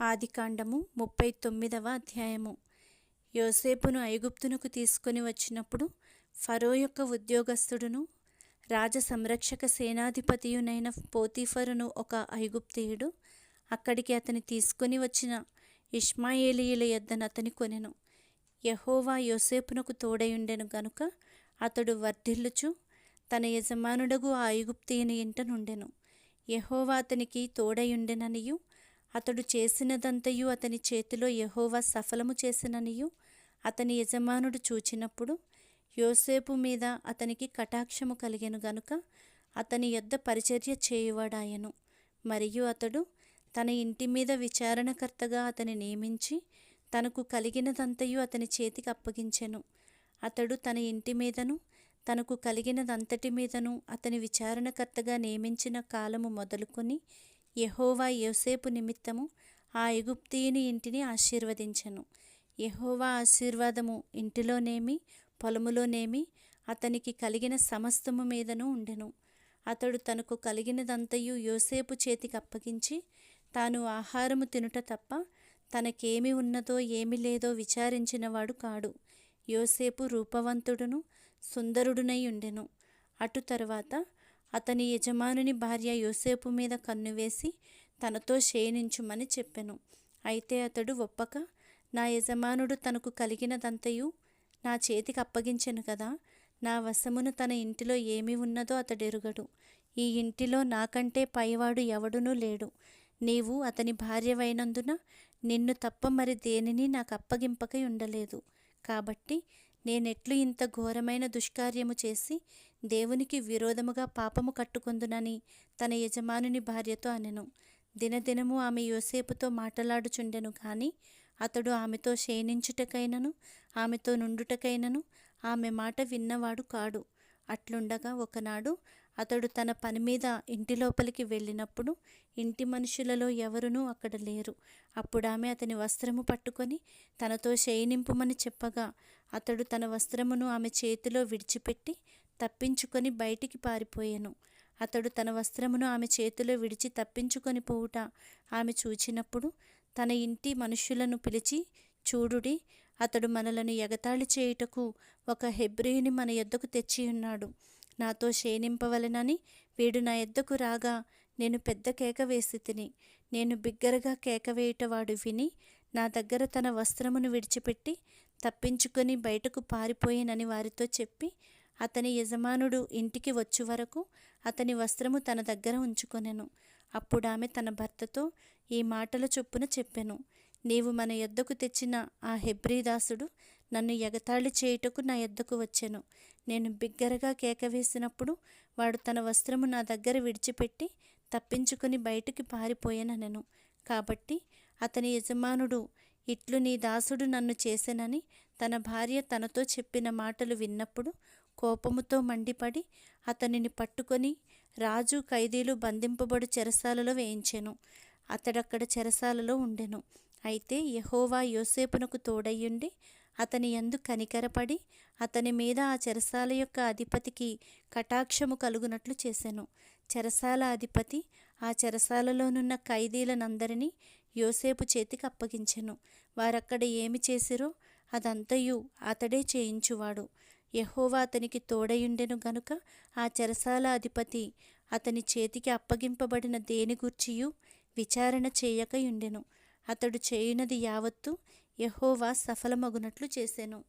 ఆదికాండము ముప్పై తొమ్మిదవ అధ్యాయము. యోసేపును ఐగుప్తునకు తీసుకొని వచ్చినప్పుడు ఫరో యొక్క ఉద్యోగస్తుడును రాజ సంరక్షక సేనాధిపతియునైన పోతీఫరును ఒక ఐగుప్తీయుడు అక్కడికి అతని తీసుకొని వచ్చిన ఇష్మాయేలీయుల యొద్దన అతని కొనెను. యహోవా యోసేపునకు తోడయుండెను గనుక అతడు వర్ధిల్లుచు తన యజమానుడగు ఆ ఐగుప్తీయుని ఇంట నుండెను. యహోవా అతనికి తోడయుండెననియు అతడు చేసినదంతయు అతని చేతిలో యహోవా సఫలము చేసిననియు. అతని యజమానుడు చూచినప్పుడు యోసేపు మీద అతనికి కటాక్షము కలిగెను గనుక అతని యొద్ద పరిచర్య చేయువాడాయను. మరియు అతడు తన ఇంటి మీద విచారణకర్తగా అతని నియమించి తనకు కలిగినదంతయు అతని చేతికి అప్పగించెను. అతడు తన ఇంటి మీదను తనకు కలిగినదంతటి మీదను అతని విచారణకర్తగా నియమించిన కాలము మొదలుకొని యహోవా యోసేపు నిమిత్తము ఆ ఎగుప్తీయుని ఇంటిని ఆశీర్వదించెను. యహోవా ఆశీర్వాదము ఇంటిలోనేమి పొలములోనేమి అతనికి కలిగిన సమస్తము మీదను ఉండెను. అతడు తనకు కలిగినదంతయు యోసేపు చేతికి అప్పగించి తాను ఆహారము తినుట తప్ప తనకేమి ఉన్నదో ఏమి లేదో విచారించినవాడు కాడు. యోసేపు రూపవంతుడును సుందరుడునై ఉండెను. అటు తరువాత అతని యజమానుని భార్య యోసేపు మీద కన్నువేసి తనతో శయనించుమని చెప్పెను. అయితే అతడు ఒప్పక నా యజమానుడు తనకు కలిగినదంతయు నా చేతికి అప్పగించెను కదా నా వశమును తన ఇంటిలో ఏమి ఉన్నదో అతడెరుగడు. ఈ ఇంటిలో నాకంటే పైవాడు ఎవడునూ లేడు. నీవు అతని భార్యవైనందున నిన్ను తప్ప మరి దేనిని నాకు అప్పగింపకై ఉండలేదు. కాబట్టి నేనెట్లు ఇంత ఘోరమైన దుష్కార్యము చేసి దేవునికి విరోధముగా పాపము కట్టుకొందునని తన యజమానుని భార్యతో అనెను. దినదినము ఆమె యోసేపుతో మాటలాడుచుండెను కానీ అతడు ఆమెతో శయనించుటకైనను ఆమెతో నుండుటకైనను ఆమె మాట విన్నవాడు కాడు. అట్లుండగా ఒకనాడు అతడు తన పని మీద ఇంటి లోపలికి వెళ్ళినప్పుడు ఇంటి మనుషులలో ఎవరునూ అక్కడ లేరు. అప్పుడు ఆమె అతని వస్త్రము పట్టుకొని తనతో శయనింపుమని చెప్పగా అతడు తన వస్త్రమును ఆమె చేతిలో విడిచిపెట్టి తప్పించుకొని బయటికి పారిపోయాను. అతడు తన వస్త్రమును ఆమె చేతిలో విడిచి తప్పించుకొని పోవుట. ఆమె చూచినప్పుడు తన ఇంటి మనుష్యులను పిలిచి చూడుడి అతడు మనలను ఎగతాళి చేయుటకు ఒక హెబ్రియుని మన ఎద్దకు తెచ్చి ఉన్నాడు. నాతో క్షేణింపవలెనని వీడు నా ఎద్దకు రాగా నేను పెద్ద కేక వేసి తిని నేను బిగ్గరగా కేక వేయుటవాడు విని నా దగ్గర తన వస్త్రమును విడిచిపెట్టి తప్పించుకొని బయటకు పారిపోయినని వారితో చెప్పి అతని యజమానుడు ఇంటికి వచ్చు వరకు అతని వస్త్రము తన దగ్గర ఉంచుకొనెను. అప్పుడు ఆమె తన భర్తతో ఈ మాటల చొప్పున చెప్పెను. నీవు మన యొద్దకు తెచ్చిన ఆ హెబ్రీదాసుడు నన్ను ఎగతాళి చేయుటకు నా యొద్దకు వచ్చెను. నేను బిగ్గరగా కేక వేసినప్పుడు వాడు తన వస్త్రము నా దగ్గర విడిచిపెట్టి తప్పించుకొని బయటికి పారిపోయాననెను. కాబట్టి అతని యజమానుడు ఇట్లు నీ దాసుడు నన్ను చేసెనని తన భార్య తనతో చెప్పిన మాటలు విన్నప్పుడు కోపముతో మండిపడి అతనిని పట్టుకొని రాజు ఖైదీలు బంధింపబడు చెరసాలలో వేయించెను. అతడక్కడ చెరసాలలో ఉండెను. అయితే యహోవా యోసేపునకు తోడయ్యుండి అతని యందు కనికరపడి అతని మీద ఆ చెరసాల యొక్క అధిపతికి కటాక్షము కలుగునట్లు చేశాను చెరసాల అధిపతి ఆ చెరసాలలోనున్న ఖైదీలనందరినీ యోసేపు చేతికి అప్పగించెను. వారక్కడ ఏమి చేసిరో అదంతయు అతడే చేయించువాడు. యహోవా అతనికి తోడయుండెను గనుక ఆ చెరసాల అధిపతి అతని చేతికి అప్పగింపబడిన దేని గూర్చియు విచారణ చేయకయుండెను. అతడు చేయునది యావత్తు యహోవా సఫలమగునట్లు చేసెను.